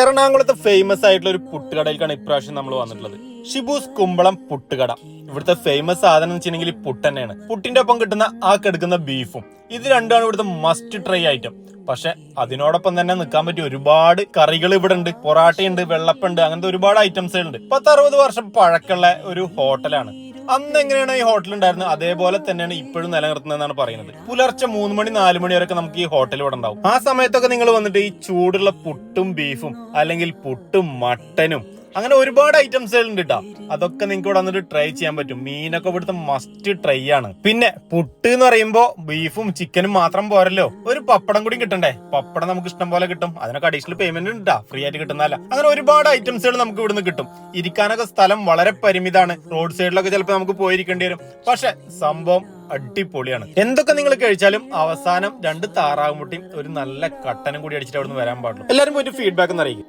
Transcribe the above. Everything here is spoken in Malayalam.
എറണാകുളത്ത് ഫേമസ് ആയിട്ടുള്ള ഒരു പുട്ടുകടയിലേക്കാണ് ഇപ്രാവശ്യം നമ്മൾ വന്നിട്ടുള്ളത്. ഷിബൂസ് കുമ്പളം പുട്ടുകട. ഇവിടുത്തെ ഫേമസ് സാധനം എന്ന് വെച്ചിട്ടുണ്ടെങ്കിൽ പുട്ട് തന്നെയാണ്. പുട്ടിന്റെ ഒപ്പം കിട്ടുന്ന ആ കെടുക്കുന്ന ബീഫും. ഇത് രണ്ടാണ് ഇവിടുത്തെ മസ്റ്റ് ട്രൈ ഐറ്റം പക്ഷെ അതിനോടൊപ്പം തന്നെ നിൽക്കാൻ പറ്റിയ ഒരുപാട് കറികൾ ഇവിടെ ഉണ്ട് പൊറാട്ടയുണ്ട് വെള്ളപ്പുണ്ട് അങ്ങനത്തെ ഒരുപാട് ഐറ്റംസുകൾ ഉണ്ട് പത്ത് അറുപത് വർഷം പഴക്കമുള്ള ഒരു ഹോട്ടലാണ് അന്ന് എങ്ങനെയാണ് ഈ ഹോട്ടൽ ഉണ്ടായിരുന്നത്? അതേപോലെ തന്നെയാണ് ഇപ്പോഴും നിലനിർത്തുന്നതെന്നാണ് പറയുന്നത്. പുലർച്ചെ മൂന്ന് മണി നാല് മണി വരെയൊക്കെ നമുക്ക് ഈ ഹോട്ടൽ ഇവിടെ ഉണ്ടാവും. ആ സമയത്തൊക്കെ നിങ്ങൾ വന്നിട്ട് ഈ ചൂടുള്ള പുട്ടും ബീഫും അല്ലെങ്കിൽ പുട്ടും മട്ടനും അങ്ങനെ ഒരുപാട് ഐറ്റംസ് ഉണ്ട് കേട്ടോ അതൊക്കെ നിങ്ങൾക്ക് ഇവിടെ വന്നിട്ട് ട്രൈ ചെയ്യാൻ പറ്റും. മീനൊക്കെ ഇവിടുത്തെ മസ്റ്റ് ട്രൈ ആണ്. പിന്നെ പുട്ട് എന്ന് പറയുമ്പോ ബീഫും ചിക്കനും മാത്രം പോരല്ലോ. ഒരു പപ്പടം കൂടി കിട്ടണ്ടേ? പപ്പടം നമുക്ക് ഇഷ്ടം പോലെ കിട്ടും. അതിനൊക്കെ അഡീഷണൽ പേയ്മെന്റ് ഉണ്ട് ഫ്രീ ആയിട്ട് കിട്ടുന്നതല്ല. അങ്ങനെ ഒരുപാട് ഐറ്റംസുകൾ നമുക്ക് ഇവിടുന്ന് കിട്ടും. ഇരിക്കാനൊക്കെ സ്ഥലം വളരെ പരിമിതമാണ് റോഡ് സൈഡിലൊക്കെ ചിലപ്പോൾ നമുക്ക് പോയിരിക്കേണ്ടി വരും. പക്ഷെ സംഭവം അടിപൊളിയാണ്. എന്തൊക്കെ നിങ്ങൾ കഴിച്ചാലും അവസാനം രണ്ട് താറാവുമുട്ടിയും ഒരു നല്ല കട്ടനും കൂടി അടിച്ചിട്ട് അവിടുന്ന് വരാൻ പാടുള്ളൂ. എല്ലാവരും പോയിട്ട് ഫീഡ്ബാക്ക് ഒന്ന് അറിയിക്കും.